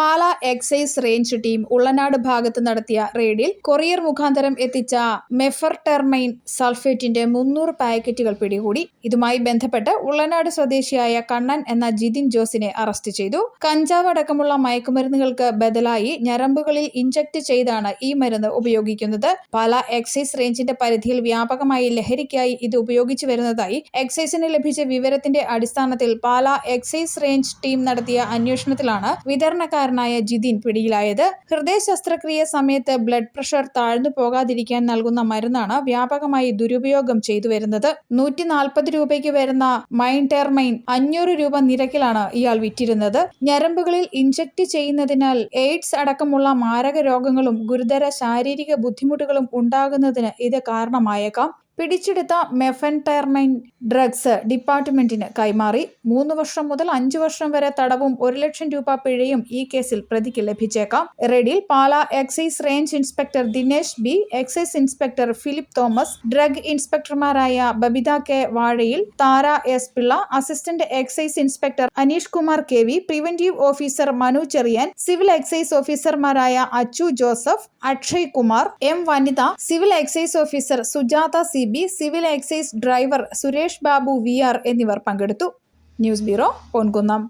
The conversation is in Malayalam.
Pala excise range team Ullanad ഭാഗത്ത് നടത്തിയ റെയ്ഡിൽ കൊറിയർ മുഖാന്തരം എത്തിച്ച മെഫർടെർമൈൻ സൾഫേറ്റിന്റെ മുന്നൂറ് പാക്കറ്റുകൾ പിടികൂടി. ഇതുമായി ബന്ധപ്പെട്ട് ഉള്ളനാട് സ്വദേശിയായ കണ്ണൻ എന്ന ജിതിൻ ജോസിനെ അറസ്റ്റ് ചെയ്തു. കഞ്ചാവ് അടക്കമുള്ള മയക്കുമരുന്നുകൾക്ക് ബദലായി ഞരമ്പുകളിൽ ഇഞ്ചക്ട് ചെയ്താണ് ഈ മരുന്ന് ഉപയോഗിക്കുന്നത്. പാല എക്സൈസ് റേഞ്ചിന്റെ പരിധിയിൽ വ്യാപകമായി ലഹരിക്കായി ഇത് ഉപയോഗിച്ചു വരുന്നതായി എക്സൈസിന് ലഭിച്ച വിവരത്തിന്റെ അടിസ്ഥാനത്തിൽ പാല എക്സൈസ് റേഞ്ച് ടീം നടത്തിയ അന്വേഷണത്തിലാണ് വിതരണക്കാരനായ ജിതിൻ പിടിയിലായത്. ഹൃദയ ശസ്ത്രക്രിയ സമയത്ത് ബ്ലഡ് പ്രഷർ താഴ്ന്നു പോകാതിരിക്കാൻ നൽകുന്ന മരുന്നാണ് വ്യാപകമായി ദുരുപയോഗം ചെയ്തു വരുന്നത്. നൂറ്റി നാൽപ്പത് രൂപയ്ക്ക് വരുന്ന മൈൻ മൈൻടെർമൈൻ അഞ്ഞൂറ് രൂപ നിരക്കിലാണ് ഇയാൾ വിറ്റിരുന്നത്. ഞരമ്പുകളിൽ ഇഞ്ചക്ട് ചെയ്യുന്നതിനാൽ എയ്ഡ്സ് അടക്കമുള്ള മാരക രോഗങ്ങളും ഗുരുതര ശാരീരിക ബുദ്ധിമുട്ടുകളും ഉണ്ടാകുന്നതിന് ഇത് കാരണമായേക്കാം. പിടിച്ചെടുത്ത മെഫൻടൈർമൈൻ ഡ്രഗ്സ് ഡിപ്പാർട്ട്മെന്റിന് കൈമാറി. മൂന്ന് വർഷം മുതൽ അഞ്ചു വർഷം വരെ തടവും ഒരു ലക്ഷം രൂപ പിഴയും ഈ കേസിൽ പ്രതിക്ക് ലഭിച്ചേക്കാം. റെഡിൽ Pala excise range inspector Dinesh B excise inspector Philip Thomas drug ഇൻസ്പെക്ടർമാരായ Babitha K Vazhayil Thara S Pillai assistant excise inspector Aneesh Kumar K V preventive officer Manu Cheriyan civil excise ഓഫീസർമാരായ അച്ചു ജോസഫ് അക്ഷയ് കുമാർ എം വനിത civil excise officer Sujatha C B civil excise driver Suresh Babu V R എന്നിവർ പങ്കെടുത്തു. News bureau Ponkunnam.